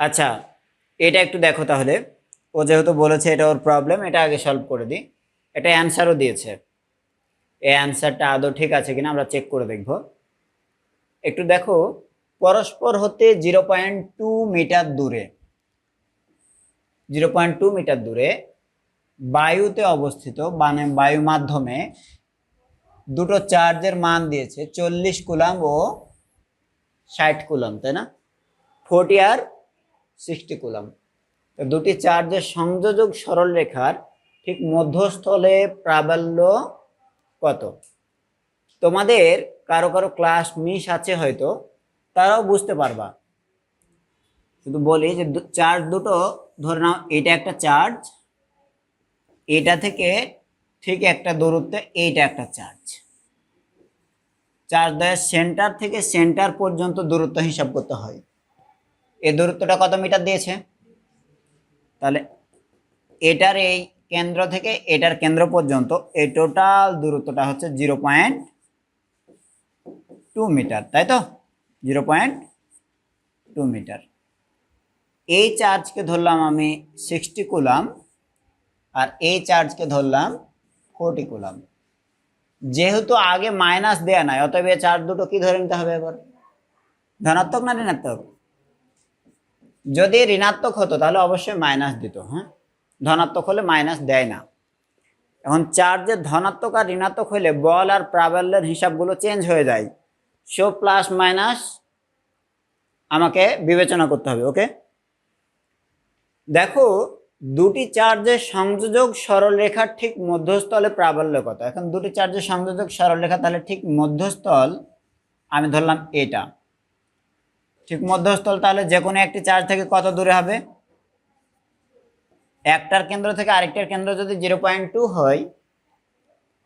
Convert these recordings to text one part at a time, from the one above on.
আচ্ছা এটা একটু দেখো তাহলে। ও যেহেতু বলেছে এটা ওর প্রবলেম এটা আগে সলভ করে দিই। এটা অ্যান্সারও দিয়েছে। এই অ্যান্সারটা আদৌ ঠিক আছে কিনা আমরা চেক করে দেখব। একটু দেখো, পরস্পর হতে জিরো পয়েন্ট টু মিটার দূরে। জিরো পয়েন্ট টু মিটার দূরে, বায়ুতে অবস্থিত মানে বায়ু মাধ্যমে দুটো চার্জের মান দিয়েছে চল্লিশ কুলাম ও ষাট কুলাম তাই না? ফোর্টি আর সিক্সটি কুলাম তো দুটি চার্জের সংযোজক সরল রেখার ঠিক মধ্যস্থলে প্রাবল্য কত? তোমাদের কারও কারও ক্লাস মিস আছে হয়তো, তারাও বুঝতে পারবা। শুধু বলি যে চার্জ দুটো, ধরে নাও এটা একটা চার্জ, এটা থেকে ঠিক একটা দূরত্বে এইটা একটা চার্জ। চার্জ দেয় সেন্টার থেকে সেন্টার পর্যন্ত দূরত্ব হিসাব করতে হয়। এই দূরত্বটা কত মিটার দিয়েছে? তাহলে এটার এই কেন্দ্র থেকে এটার কেন্দ্র পর্যন্ত এই টোটাল দূরত্বটা হচ্ছে জিরো পয়েন্ট টু মিটার, তাই তো? Zero point two metre. এই চার্জকে ধরলাম আমি সিক্সটি কুলাম আর এই চার্জকে ধরলাম ফোরটি কুলাম। যেহেতু আগে মাইনাস দেয়া নাই, অতএব এই চার্জ দুটো কি ধরে নিতে হবে এবার? ধনাত্মক না ঋণাত্মক? যদি ঋণাত্মক হতো, তাহলে অবশ্যই মাইনাস দিত হ্যাঁ? ধনাত্মক হলে মাইনাস দেয় না। এখন চার্জের ধনাত্মক আর ঋণাত্মক হলে বল আর প্রাবল্যের হিসাবগুলো চেঞ্জ হয়ে যায়। সো প্লাস মাইনাস আমাকে বিবেচনা করতে হবে ওকে দেখো, দুটি চার্জের সংযোজক সরলরেখার ঠিক মধ্যস্থলে প্রাবল্য কত? এখন দুটি চার্জের সংযোজক সরলরেখা, তাহলে ঠিক মধ্যস্থল আমি ধরলাম এটা। ঠিক মধ্যস্থল তাহলে যে কোনো একটি চার্জ থেকে কত দূরে হবে? একটার কেন্দ্র থেকে আরেকটার কেন্দ্র যদি জিরো পয়েন্ট টু হয়,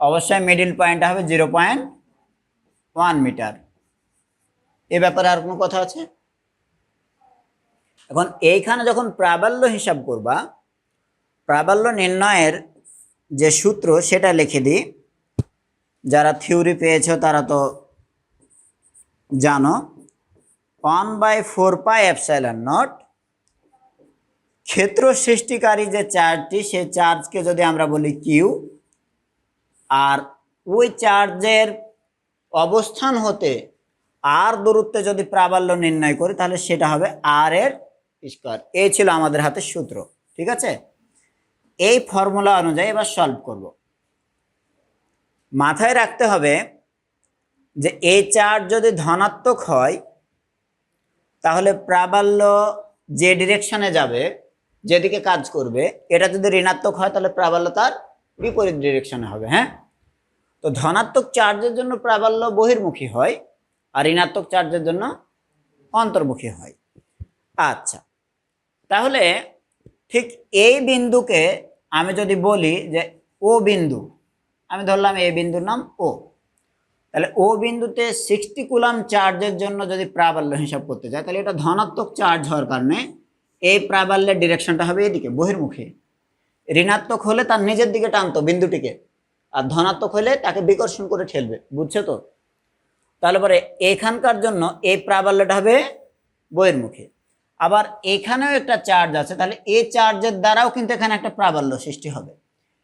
অবশ্যই মিডিল পয়েন্ট হবে জিরো পয়েন্ট ওয়ান মিটার এ ব্যাপারে আর কোনো কথা আছে? এখন এইখানে যখন প্রাবল্য হিসাব করবা, প্রাবল্য নির্ণয়ের যে সূত্র সেটা লিখে দিই। যারা থিওরি পেয়েছ তারা তো জানো। One by four pi epsilon naught. ক্ষেত্র সৃষ্টিকারী যে চার্জটি, সে চার্জকে যদি আমরা বলি কিউ আর ওই চার্জের অবস্থান হতে আর দূরত্বে যদি প্রাবল্য নির্ণয় করি, তাহলে সেটা হবে আর এর স্কোয়ার। এই ছিল আমাদের হাতে সূত্র, ঠিক আছে? এই ফর্মুলা অনুযায়ী এবার সলভ করব। মাথায় রাখতে হবে যে এই চার্জ যদি ধনাত্মক হয় তাহলে প্রাবল্য যে ডিরেকশনে যাবে, যেদিকে কাজ করবে, এটা যদি ঋণাত্মক হয়, তাহলে প্রাবল্য তার বিপরীত ডিরেকশনে হবে হ্যাঁ? তো ধনাত্মক চার্জের জন্য প্রাবল্য বহির্মুখী হয়, আর ঋণাত্মক চার্জের জন্য অন্তর্মুখী হয়। আচ্ছা তাহলে ঠিক এই বিন্দুকে আমি যদি বলি যে ও বিন্দু, আমি ধরলাম এই বিন্দুর নাম ও। তাহলে ও বিন্দুতে সিক্সটি কুলাম চার্জের জন্য যদি প্রাবল্য হিসাব করতে চাই তাহলে এটা ধনাত্মক চার্জ হওয়ার কারণে এই প্রাবল্যের ডিরেকশনটা হবে এদিকে, বহির্মুখী। ঋণাত্মক হলে তার নিজের দিকে টানতো বিন্দুটিকে, আর ধনাত্মক হলে তাকে বিকর্ষণ করে ঠেলবে, বুঝছ তো? তাহলে পরে এখানকার জন্য এই প্রাবল্যটা হবে বহির্মুখী। আবার এখানেও একটা চার্জ আছে, তাহলে এই চার্জের দ্বারাও কিন্তু এখানে একটা প্রাবল্য সৃষ্টি হবে।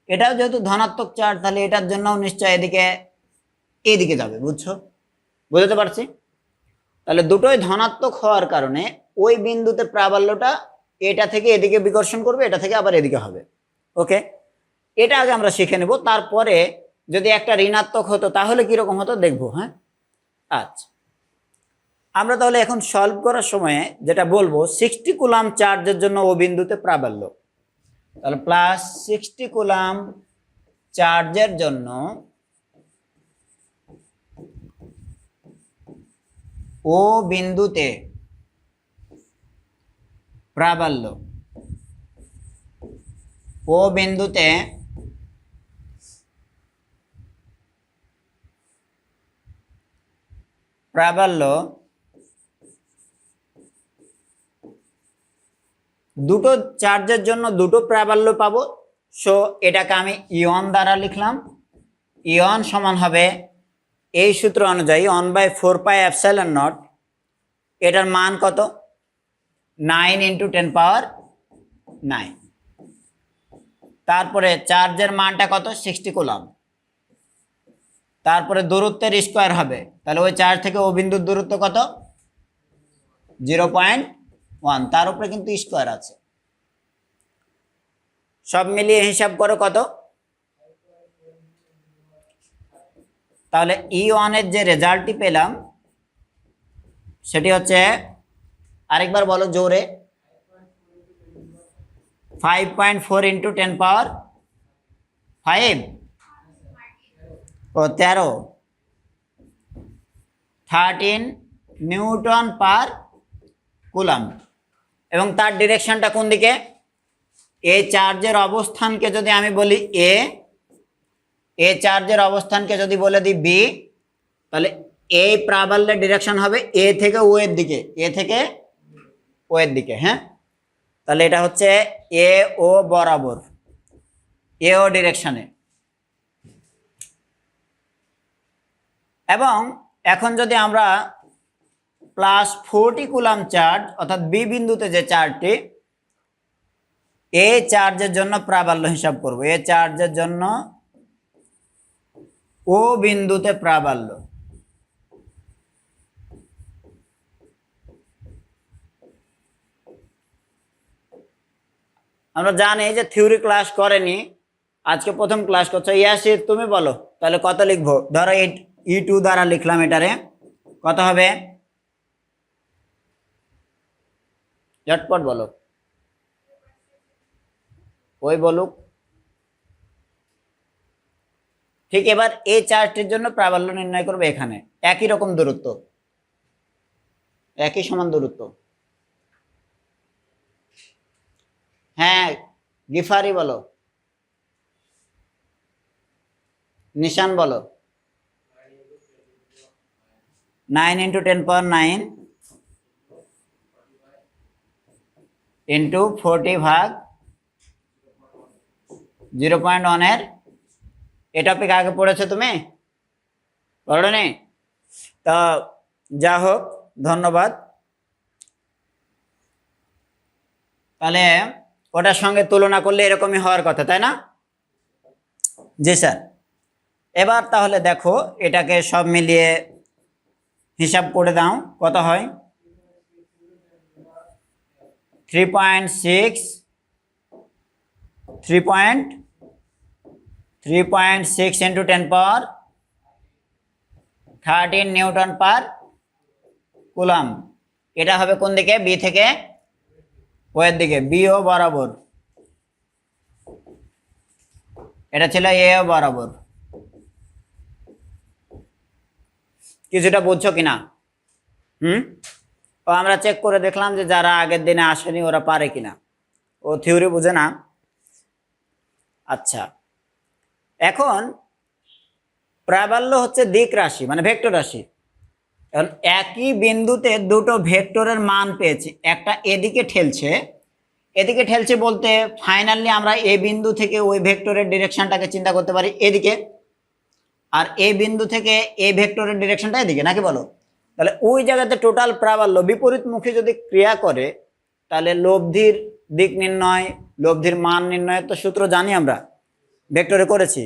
এটাও যেহেতু ধনাত্মক চার্জ তাহলে এটার জন্যও নিশ্চয় এদিকে এদিকে যাবে, বুঝছ? বুঝতে পারছি? তাহলে দুটোই ধনাত্মক হওয়ার কারণে ওই বিন্দুতে প্রাবল্যটা এটা থেকে এদিকে বিকর্ষণ করবে, এটা থেকে আবার এদিকে হবে। ওকে? এটা আগে আমরা শিখে নেব, তারপরে যদি একটা ঋণাত্মক হতো তাহলে কীরকম হতো দেখব হ্যাঁ? আচ্ছা। আমরা তাহলে এখন সলভ করার সময়ে যেটা বলব সিক্সটি কুলাম চার্জের জন্য ও বিন্দুতে প্রাবল্য। তাহলে প্লাস সিক্সটি কুলাম চার্জের জন্য ও বিন্দুতে প্রাবল্য। ও বিন্দুতে প্রাবল্য দুটো চার্জের জন্য দুটো প্রাবল্য পাবো। সো এটাকে আমি ইয়ন দ্বারা লিখলাম। ইয়ন সমান হবে এই সূত্র অনুযায়ী one by four pi epsilon naught এটার মান কত? Nine into ten power nine তারপরে চার্জের মানটা কত? সিক্সটি কুলাম তারপরে দূরত্বের স্কোয়ার হবে। তাহলে ওই চার্জ থেকে ও বিন্দুর দূরত্ব কত? জিরো পয়েন্ট ওয়ান তার উপরে কিন্তু স্কোয়ার আছে। সব মিলিয়ে হিসাব করো কত? তাহলে ই ওয়ানের যে রেজাল্টটি পেলাম, সেটি হচ্ছে, আরেকবার বলো জোরে five point four into ten power five ও, তেরো। থার্টিন নিউটন পার কুলাম এবং তার ডিরেকশনটা কোন দিকে? এই চার্জের অবস্থানকে যদি আমি বলি এ এ চার্জের অবস্থানকে যদি বলে দিই বি তাহলে এই প্রাবল্যের ডিরেকশন হবে এ থেকে ও এর দিকে এ থেকে ও এর দিকে হ্যাঁ? তাহলে এটা হচ্ছে এ ও বরাবর এ ও ডিরেকশনে এবং এখন যদি আমরা প্লাস ফোরটি কুলাম চার্জ অর্থাৎ বি বিন্দুতে যে চার্জটি এ চার্জের জন্য প্রাবল্য হিসাব করব। এ চার্জের জন্য ও বিন্দুতে প্রাবল্য। আমরা জানি যে থিওরি ক্লাস করেনি। আজকে প্রথম ক্লাস করছ। ইয়াসির, তুমি বলো, তাহলে কত লিখব? ধরো ই টু দ্বারা লিখলাম এটারে। কত হবে? ঝটপট বলো। ওই বলুক। ঠিক এবার এই চার্জটির জন্য প্রাবল্য নির্ণয় করবে এখানে। একই রকম দূরত্ব। একই সমান দূরত্ব। হ্যাঁ গিফারি বলো। নিশান বলো। Nine into ten power nine into forty ভাগ জিরো পয়েন্ট ওয়ানের এ টপিক আগে পড়েছো তুমি? পড়নি? তা যা হোক, ধন্যবাদ। তাহলে ওটার সঙ্গে তুলনা করলে এরকমই হওয়ার কথা, তাই না? জি স্যার। এবার তাহলে দেখো, এটাকে সব মিলিয়ে হিসাব করে দাও, কত হয়? Three point six three point three point six into ten power thirteen newton per coulomb এটা হবে কোন দিকে? বি থেকে ওয়ের দিকে। বি ও বরাবর। এটা ছিল এ ও বরাবর। কিছুটা বুঝছ কিনা? হুম? ও আমরা চেক করে দেখলাম যে যারা আগের দিনে আসেনি, ওরা পারে কিনা। ও থিওরি বুঝে না। আচ্ছা। এখন প্রাবল্য হচ্ছে দিক রাশি মানে ভেক্টর রাশি। এখন একই বিন্দুতে দুটো ভেক্টরের মান পেয়েছি, একটা এদিকে ঠেলছে এদিকে ঠেলছে বলতে ফাইনালি আমরা এ বিন্দু থেকে ওই ভেক্টরের ডিরেকশনটাকে চিন্তা করতে পারি এদিকে, আর এ বিন্দু থেকে এ ভেক্টরের ডিরেকশনটা এদিকে, নাকি বলো? তাহলে ওই জায়গাতে টোটাল প্রাবল্য বিপরীতমুখী যদি ক্রিয়া করে, তাহলে লব্ধির দিক নির্ণয়, লব্ধির মান নির্ণয়ের তো সূত্র জানি আমরা। ভেক্টরে করেছি।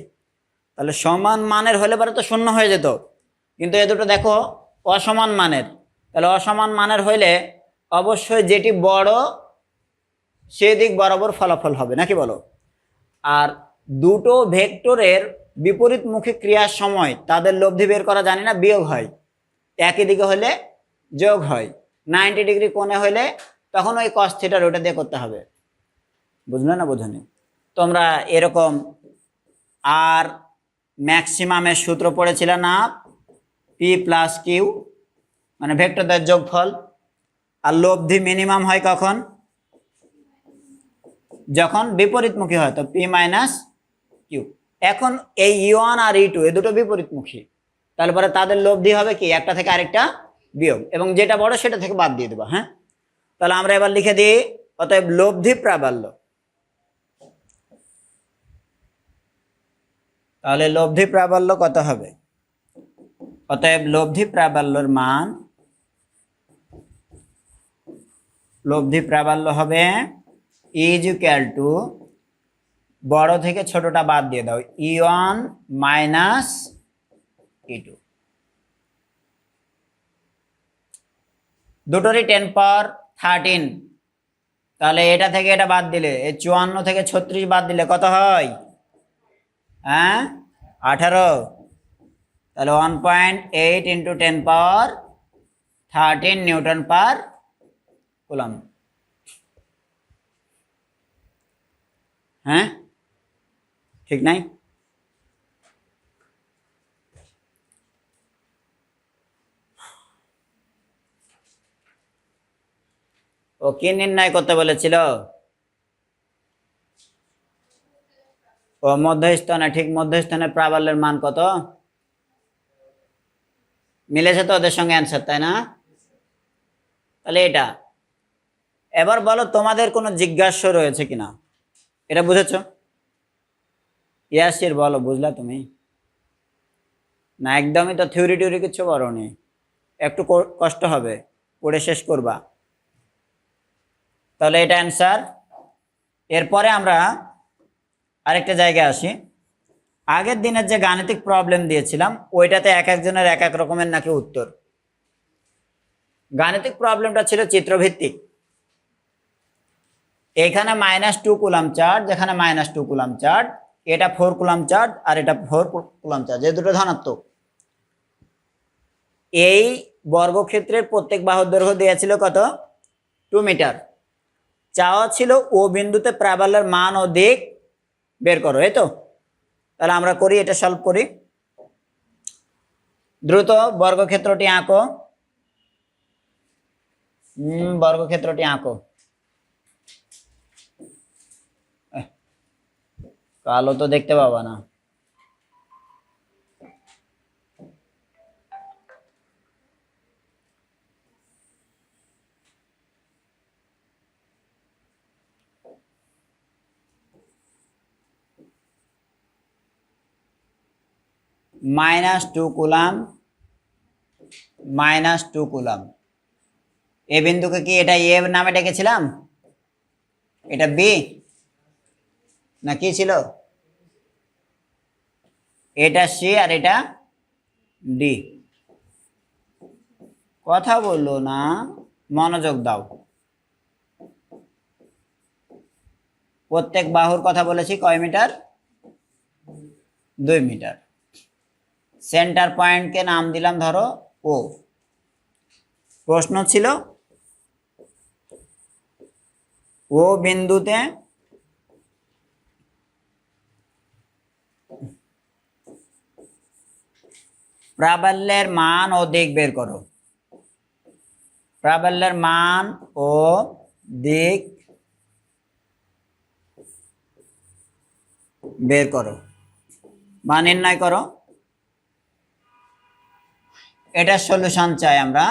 তাহলে সমান মানের হলে পরে তো শূন্য হয়ে যেত। কিন্তু এ দুটো দেখো, অসমান মানের। তাহলে অসমান মানের হইলে অবশ্যই যেটি বড়, সেদিক বরাবর ফলাফল হবে নাকি বলো? আর দুটো ভেক্টরের বিপরীতমুখী ক্রিয়ার সময় তাদের লব্ধি বের করা জানি না, বিয়োগ হয়। একই দিকে হলে যোগ হয়। নাইনটি ডিগ্রি কোণে হলে তখন ওই কস থিটার ওটা দিয়ে করতে হবে। বুঝলে না বুঝনি? তোমরা এরকম আর ম্যাক্সিমামের সূত্র পড়েছিল না পি প্লাস কিউ মানে ভেক্টরদের যোগফল। আর লব্ধি মিনিমাম হয় কখন? যখন বিপরীতমুখী হয়, তো পি মাইনাস কিউ এখন এই ই ওয়ান আর ই টু এ দুটো বিপরীতমুখী। তারপরে তাদের লব্ধি হবে কি? একটা থেকে আরেকটা বিয়োগ। এবং যেটা বড়, সেটা থেকে বাদ দিয়ে দেবো হ্যাঁ? তাহলে আমরা এবার লিখে দিই, অতএব লব্ধি প্রাবল্য। তাহলে লব্ধি প্রাবল্য কত হবে? অতএব লব্ধি প্রাবল্যর মান লব্ধি প্রাবল্য হবে ইজ ইকুয়াল টু বড় থেকে ছোটটা বাদ দিয়ে দাও E one minus E two দুটোরই টেন পাওয়ার থার্টিন তাহলে এটা থেকে এটা বাদ দিলে এই চুয়ান্ন থেকে ছত্রিশ বাদ দিলে কত হয়? হ্যাঁ? আঠারো। তাহলে one point eight into ten power thirteen newton per coulomb হ্যাঁ? ঠিক নাই? ও কি নির্ণয় করতে বলেছিল? মধ্যস্থানে, ঠিক মধ্যস্থানে প্রাবল্যের মান কত? মিলেছে তো ওদের সঙ্গে অ্যান্সার তাই না? তাহলে এটা। এবার বলো তোমাদের কোনো জিজ্ঞাসা রয়েছে কিনা? এটা বুঝেছ? ইয়াসির বলো, বুঝলা তুমি? না, একদমই তো থিওরি টিউরি কিছু বলো নি একটু কষ্ট হবে, পড়ে শেষ করবা। তাহলে এটা অ্যান্সার এরপরে আমরা আরেকটা জায়গায় আসি। আগের দিনের যে গাণিতিক প্রবলেম দিয়েছিলাম, ওইটাতে এক একজনের এক এক রকমের নাকি উত্তর। গাণিতিক প্রবলেমটা ছিল চিত্রভিত্তিক। এখানে মাইনাস টু কুলাম চার্জ যেখানে মাইনাস টু কুলাম চার্জ এটা ফোর কুলাম চার্জ আর এটা ফোর কুলাম চার্জ এই দুটো ধনাত্মক। এই বর্গক্ষেত্রের প্রত্যেক বাহুর দৈর্ঘ্য দিয়েছিল কত? টু মিটার চাওয়া ছিল ও বিন্দুতে প্রাবল্যের মান দিক বের করো, এই তো? তাহলে আমরা করি, এটা সলভ করি। দ্রুত বর্গক্ষেত্রটি আঁকো। বর্গক্ষেত্রটি আঁকো। কালো তো দেখতে পাবা না। Minus two coulomb, minus two coulomb. A বিন্দুকে কি এটা এ নামে ডেকেছিলাম? এটা বি? না, কি ছিল? এটা সি আর এটা ডি। কথা বলল না, মনোযোগ দাও। প্রত্যেক বাহুর কথা বলেছি কয় মিটার? দুই মিটার। সেন্টার পয়েন্টকে নাম দিলাম, ধরো ও। প্রশ্ন ছিল, ও বিন্দুতে প্রাবল্যের মান ও দিক বের করো। প্রাবল্যের মান ও দিক বের করো। বা নির্ণয় করো। এটার সলিউশন চাই আমরা।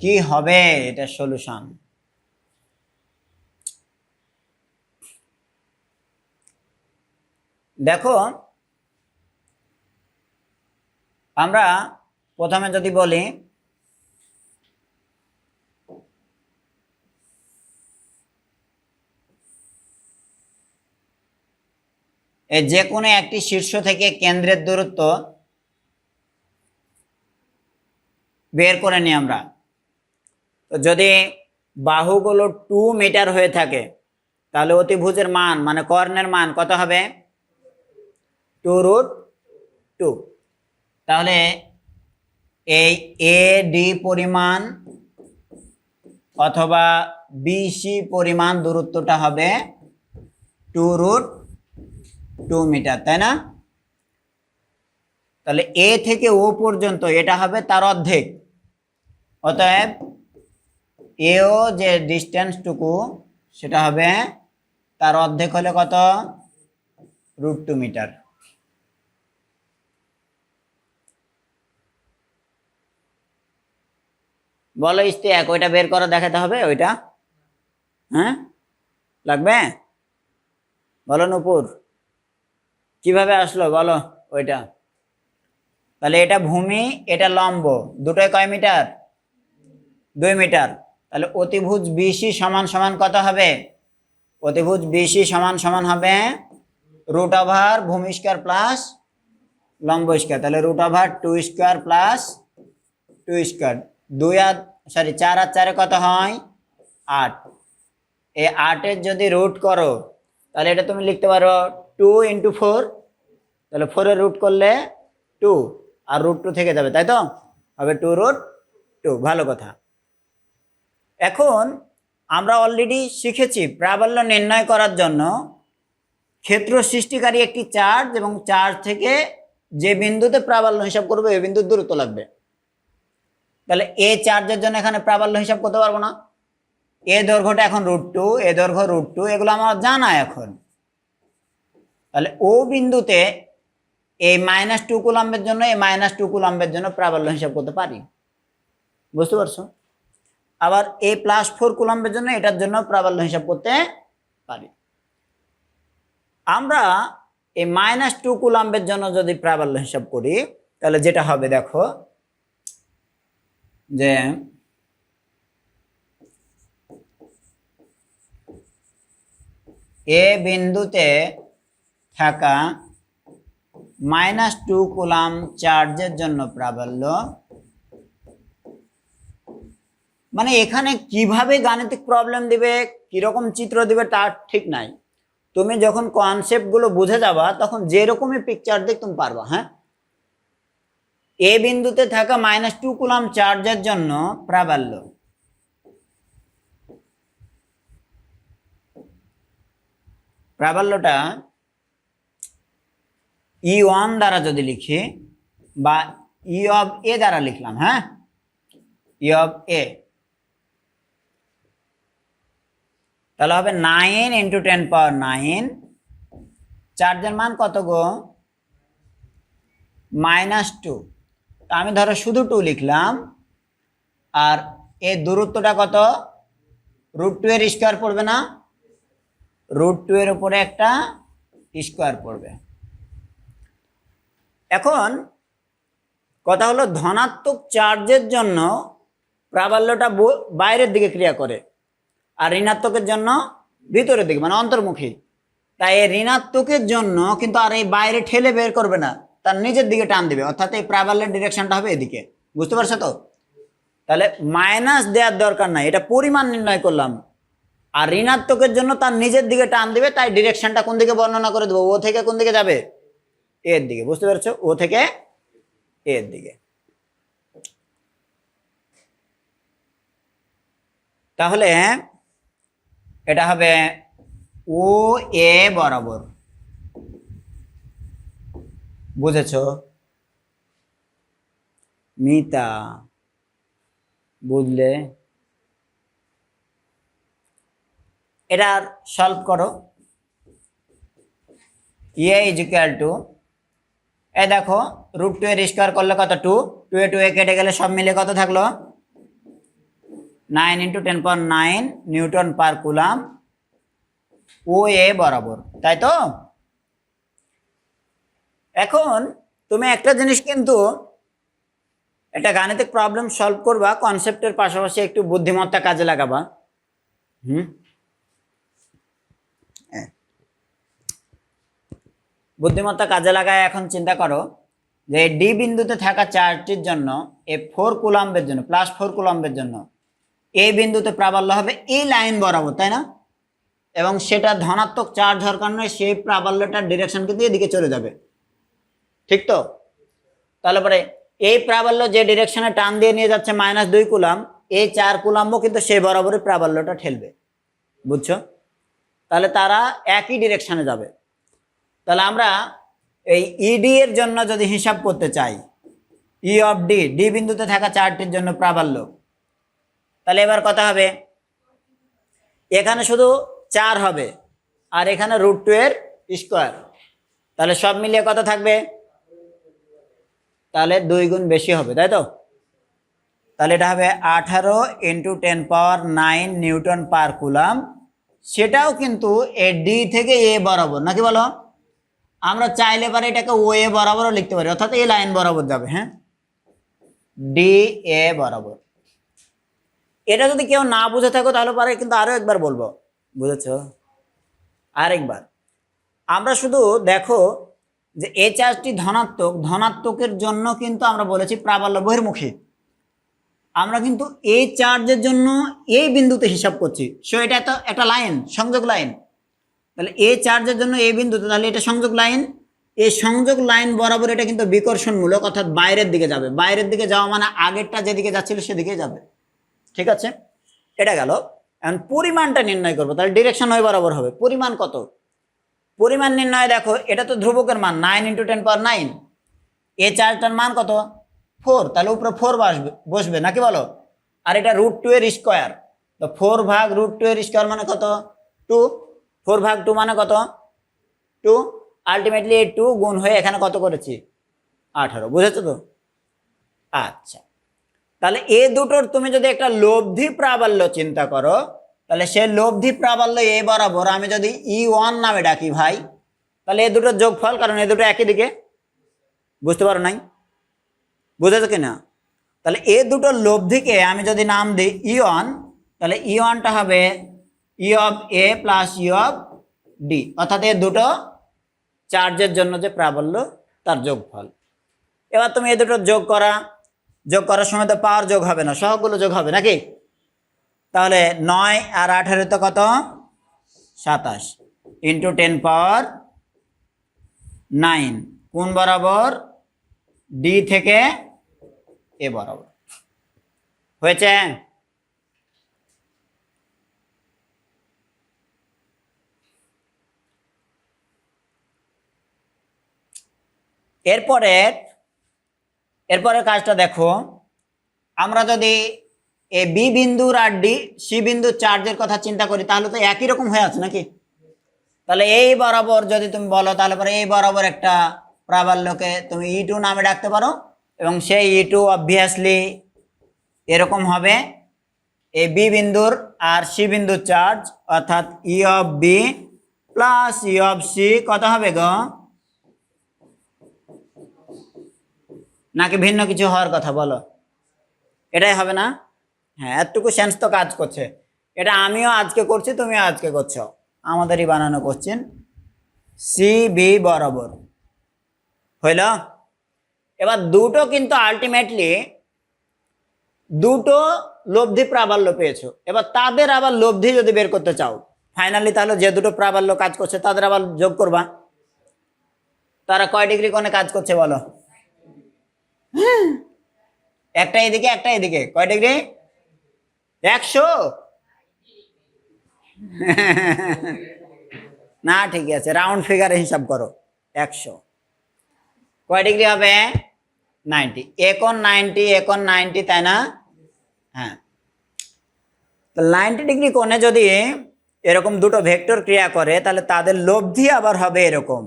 কি হবে এটার সলিউশন দেখো, আমরা প্রথমে যদি বলি যে কোনো একটি শীর্ষ থেকে কেন্দ্রের দূরত্ব বের করে নিই আমরা। তো যদি বাহুগুলো টু মিটার হয়ে থাকে, তাহলে অতিভুজের মান মানে কর্ণের মান কত হবে? টু রুট টু তাহলে এই এ ডি পরিমাণ অথবা বিসি পরিমাণ দূরত্বটা হবে টু রুট টু মিটার তাই না? তাহলে এ থেকে ও পর্যন্ত এটা হবে তার অর্ধেক। অতএব এও যে ডিস্টেন্সটুকু সেটা হবে তার অর্ধেক হলে কত? রুট টু মিটার বলো ইস্তেক ওইটা বের করে, দেখাতে হবে ওইটা। হ্যাঁ? লাগবে? বলো নুপুর, কীভাবে আসলো? বলো ওইটা। তাহলে এটা ভূমি, এটা লম্ব। দুটোই কয় মিটার দুই মিটার। তাহলে অতিভুজ বিসি সমান সমান কত হবে? অতিভুজ বিসি সমান সমান হবে রুট ওভার ভূমি স্কোয়ার প্লাস লম্ব স্কোয়ার তাহলে root over two square plus two square দুই আর সরি চার আর চারে কত হয়? আট। এই আটের যদি রুট করো, তাহলে এটা তুমি লিখতে পারো টু ইন্টু ফোর তাহলে ফোরের রুট করলে টু আর রুট টু থেকে যাবে, তাই তো? হবে টু রুট টু ভালো কথা। এখন আমরা অলরেডি শিখেছি প্রাবল্য নির্ণয় করার জন্য ক্ষেত্র সৃষ্টিকারী একটি চার্জ এবং চার্জ থেকে যে বিন্দুতে প্রাবল্য হিসাব করবে ওই বিন্দুর দূরত্ব লাগবে। তাহলে এ চার্জের জন্য এখানে প্রাবল্য হিসাব করতে পারব না। এ দৈর্ঘ্যটা এখন রুট টু এ দৈর্ঘ্য রুট টু এগুলো আমার জানা এখন। তাহলে ও বিন্দুতে এই মাইনাস টু কুলাম্বের জন্য এই মাইনাস টু কুলাম্বের জন্য প্রাবল্য হিসাব করতে পারি। বুঝতে পারছ? আবার এ প্লাস ফোর কুলম্বের জন্য এটার জন্য প্রাবল্য হিসাব করতে পারি। আমরা এই মাইনাস টু কুলম্বের জন্য যদি প্রাবল্য হিসাব করি, তাহলে যেটা হবে দেখো, যে এ বিন্দুতে থাকা মাইনাস টু কুলাম চার্জের জন্য প্রাবল্য মানে এখানে কীভাবে গাণিতিক প্রবলেম দিবে, কীরকম চিত্র দিবে তার ঠিক নাই। তুমি যখন কনসেপ্টগুলো বুঝে যাবা, তখন যেরকমই পিকচার দিক তুমি পারবা হ্যাঁ? এ বিন্দুতে থাকা মাইনাস টু কুলাম চার্জের জন্য প্রাবল্য। প্রাবল্যটা ই ওয়ান দ্বারা যদি লিখি, বা ই অফ এ দ্বারা লিখলাম হ্যাঁ? ই অফ এ তাহলে হবে nine into ten power nine চার্জের মান কত গো? মাইনাস টু আমি ধরো শুধু টু লিখলাম। আর এর দূরত্বটা কত? রুট টু এর স্কোয়ার পড়বে না। রুট টু এর উপরে একটা স্কোয়ার পড়বে। এখন কথা হলো ধনাত্মক চার্জের জন্য প্রাবল্যটা বাইরের দিকে ক্রিয়া করে। আর ঋণাত্মকের জন্য ভিতরের দিকে মানে অন্তর্মুখী। তাই এই ঋণাত্মকের জন্য কিন্তু আর এই বাইরে ঠেলে বের করবে না, তার নিজের দিকে টান দিবে, অর্থাৎ এই প্রাবল্যের ডিরেকশনটা হবে এদিকে। বুঝতে পারছ তো? তাহলে মাইনাস দেওয়ার দরকার নাই, এটা পরিমাণ নির্ণয় করলাম। আর ঋণাত্মকের জন্য তার নিজের দিকে টান দিবে, তাই ডিরেকশনটা কোন দিকে বর্ণনা করে দেবো? ও থেকে কোন দিকে যাবে? এর দিকে, বুঝতে পারছ? ও থেকে এর দিকে। তাহলে এটা হবে ও এ বরাবর। বুঝেছ? মিতা, বুঝলে? এটা সলভ করো। ইয়ে ইজ ইকুয়াল টু এ দেখো রুট টু এর স্কোয়ার করলে কত? Two two A two A কেটে গেলে সব মিলে কত থাকল? Nine into ten point nine newton per coulomb O A বরাবর, তাই তো? এখন তুমি একটা জিনিস কিন্তু একটা গাণিতিক প্রবলেম সলভ করবা কনসেপ্টের পাশাপাশি একটু বুদ্ধিমত্তা কাজে লাগাবা। হুম? হ্যাঁ। বুদ্ধিমত্তা কাজে লাগায় এখন চিন্তা করো যে ডি বিন্দুতে থাকা চার্জটির জন্য এ ফোর কুলাম্বের জন্য প্লাস ফোর কুলাম্বের জন্য এই বিন্দুতে প্রাবল্য হবে এই লাইন বরাবর, তাই না? এবং সেটা ধনাত্মক চার্জ হওয়ার কারণে সেই প্রাবল্যটার ডিরেকশন কিন্তু এদিকে চলে যাবে। ঠিক তো? তাহলে পরে এই প্রাবল্য যে ডিরেকশনে টান দিয়ে নিয়ে যাচ্ছে মাইনাস দুই কুলাম, এই চার কুলাম্বও কিন্তু সেই বরাবরই প্রাবল্যটা ঠেলবে। বুঝছ? তাহলে তারা একই ডিরেকশনে যাবে। তাহলে আমরা এই ইডি এর জন্য যদি হিসাব করতে চাই ই অফ ডি ডি বিন্দুতে থাকা চারটির জন্য প্রাবল্য তাহলে এবার কথা হবে। এখানে শুধু চার হবে, আর এখানে রুট টু এর স্কোয়ার তাহলে সব মিলিয়ে কত থাকবে? তাহলে দুই গুণ বেশি হবে, তাই তো? তাহলে এটা হবে আঠারো into ten power nine newton per coulomb. সেটাও কিন্তু এ ডি থেকে এ বরাবর, নাকি বলো? আমরা চাইলে পারে এটাকে ও এ বরাবরও লিখতে পারি, অর্থাৎ এই লাইন বরাবর যাবে হ্যাঁ? ডি এ বরাবর। এটা যদি কেউ না বুঝে থাকো, তাহলে পরে কিন্তু আরও একবার বলব। বুঝেছ? আরেকবার। আমরা শুধু দেখো যে এই চার্জটি ধনাত্মক, ধনাত্মকের জন্য কিন্তু আমরা বলেছি প্রাবল্য বহির্মুখী। আমরা কিন্তু এই চার্জের জন্য এই বিন্দুতে হিসাব করছি। সো এটা তো একটা লাইন, সংযোগ লাইন। তাহলে এই চার্জের জন্য এই বিন্দুতে, তাহলে এটা সংযোগ লাইন। এই সংযোগ লাইন বরাবর এটা কিন্তু বিকর্ষণমূলক, অর্থাৎ বাইরের দিকে যাবে। বাইরের দিকে যাওয়া মানে আগেরটা যেদিকে যাচ্ছিল সেদিকে যাবে। ঠিক আছে? এটা গেল। এখন পরিমাণটা নির্ণয় করব, তাহলে ডিরেকশন ওই বরাবর হবে। পরিমাণ কত? পরিমাণ নির্ণয় দেখো, এটা তো ধ্রুবকের মান nine into ten power nine A চার্জটার মান কত? ফোর তাহলে উপরে ফোর বসবে বসবে, নাকি বলো? আর এটা রুট টু এর স্কোয়ার তো ফোর ভাগ রুট টু এর স্কোয়ার মানে কত? টু ফোর ভাগ টু মানে কত? টু আলটিমেটলি এই টু গুণ হয়ে এখানে কত করেছি? আঠারো, বুঝেছ তো? আচ্ছা। তাহলে এ দুটোর তুমি যদি একটা লব্ধি প্রাবল্য চিন্তা করো, তাহলে সে লব্ধি প্রাবল্য এ বরাবর আমি যদি ই ওয়ান নামে ডাকি ভাই, তাহলে এ দুটোর যোগফল, কারণ এ দুটো একই দিকে। বুঝতে পারো নাই? বুঝেছ কি না তাহলে এ দুটো লব্ধিকে আমি যদি নাম দিই ই ওয়ান তাহলে ই ওয়ানটা হবে E of A plus E of D অর্থাৎ এ দুটো চার্জের জন্য যে প্রাবল্য, তার যোগফল। এবার তুমি এ দুটো যোগ করা যোগ করার সময় তো পাওয়ার যোগ হবে না সহগুলো যোগ হবে নাকি? তাহলে নয় আর আঠারো তো কত? সাতাশ ইন্টু টেন পাওয়ার নাইন কোন বরাবর? ডি থেকে এ বরাবর। হয়েছে? এরপরে এরপরে কাজটা দেখো। আমরা যদি এ বি বিন্দুর আর ডি, সি বিন্দুর চার্জের কথা চিন্তা করি, তাহলে তো একই রকম হয়ে আছে নাকি? তাহলে এই বরাবর যদি তুমি বলো, তাহলে পরে এই বরাবর একটা প্রাবল্যকে তুমি ই টু নামে ডাকতে পারো এবং সেই ই টু অবভিয়াসলি এরকম হবে। এ বি বিন্দুর আর সি বিন্দুর চার্জ, অর্থাৎ E of B plus E of C কত হবে গো? নাকি ভিন্ন কিছু হওয়ার কথা, বলো। এটাই হবে না? হ্যাঁ এতটুকু সেন্স তো কাজ করছে। এটা আমিও আজকে করছি, তুমিও আজকে করছ। আমাদেরই বানানো কোশ্চেন সি বি বরাবর। হইল? এবার দুটো কিন্তু আলটিমেটলি দুটো লব্ধি প্রাবল্য পেয়েছ। এবার তাদের আবার লব্ধি যদি বের করতে চাও ফাইনালি তাহলে যে দুটো প্রাবল্য কাজ করছে, তাদের আবার যোগ করবা। তারা কয় ডিগ্রি কোণে কাজ করছে, বলো? একটা এদিকে একটা এদিকে। কয় ডিগ্রি? একশো? না, ঠিক আছে রাউন্ড ফিগারে হিসাব করো, একশো। কয় ডিগ্রি হবে? নাইনটি। একন নাইনটি একন নাইনটি, তাই না? হ্যাঁ। তো নাইনটি ডিগ্রি কোণে যদি এরকম দুটো ভেক্টর ক্রিয়া করে, তাহলে তাদের লব্ধি আবার হবে এরকম।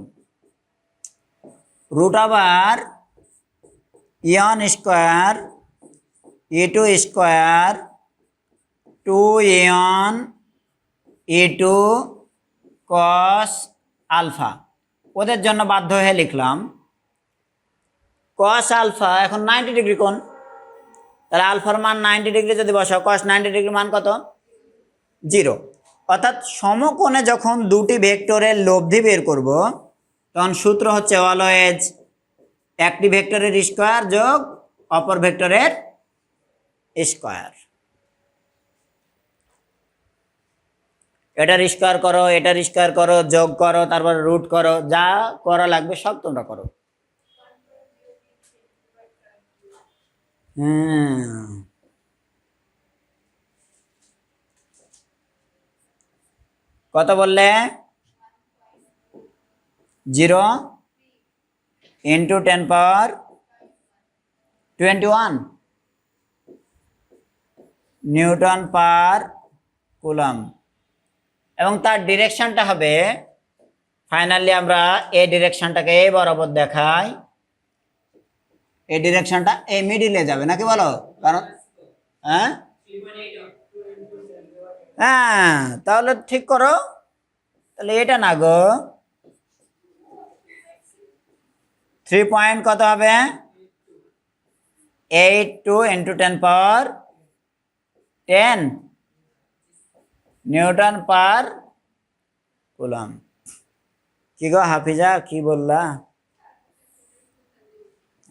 রুট আবার ইয়ন square E two square, two ইয়ন ই টু কস আলফা। ওদের জন্য বাধ্য হয়ে লিখলাম, কস আলফা, এখন নাইনটি ডিগ্রি কোণ। তাহলে আলফার মান নাইনটি ডিগ্রি যদি বসাও, কস নাইনটি ডিগ্রি মান কত? জিরো। অর্থাৎ সমকোণে যখন দুটি ভেক্টরের লব্ধি বের করব, তখন সূত্র হচ্ছে অলওয়েজ একটি ভেক্টরের স্কোয়ার যোগ অপর ভেক্টরের স্কোয়ার। এটার স্কোয়ার করো, এটার স্কোয়ার করো, যোগ করো, তারপর রুট করো, যা করা লাগবে সব তোমরা করো। কত বললে? Zero. Into ten power twenty one newton per coulomb এবং তার ডিরেকশনটা হবে ফাইনালি আমরা এই ডিরেকশনটাকে এই বরাবর দেখাই। এই ডিরেকশনটা এই মিডিলে যাবে, নাকি বলো? কারণ হ্যাঁ? হ্যাঁ তাহলে ঠিক করো। তাহলে এটা না গো থ্রি পয়েন্ট কত হবে? Eight two into ten power ten newton per coulomb কি গো হাফিজা, কি বললা?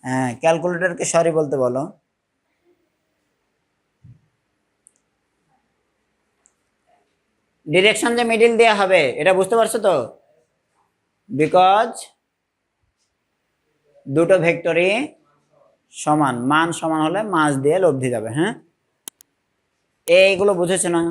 হ্যাঁ ক্যালকুলেটরকে সরি বলতে বলো। ডিরেকশন যে মিডিল দেওয়া হবে, এটা বুঝতে পারছ তো? বিকজ দুটো ভেক্টরই সমান মান সমান হলে মাছ দিয়ে লব্ধি যাবে হ্যাঁ? এইগুলো বুঝেছে না?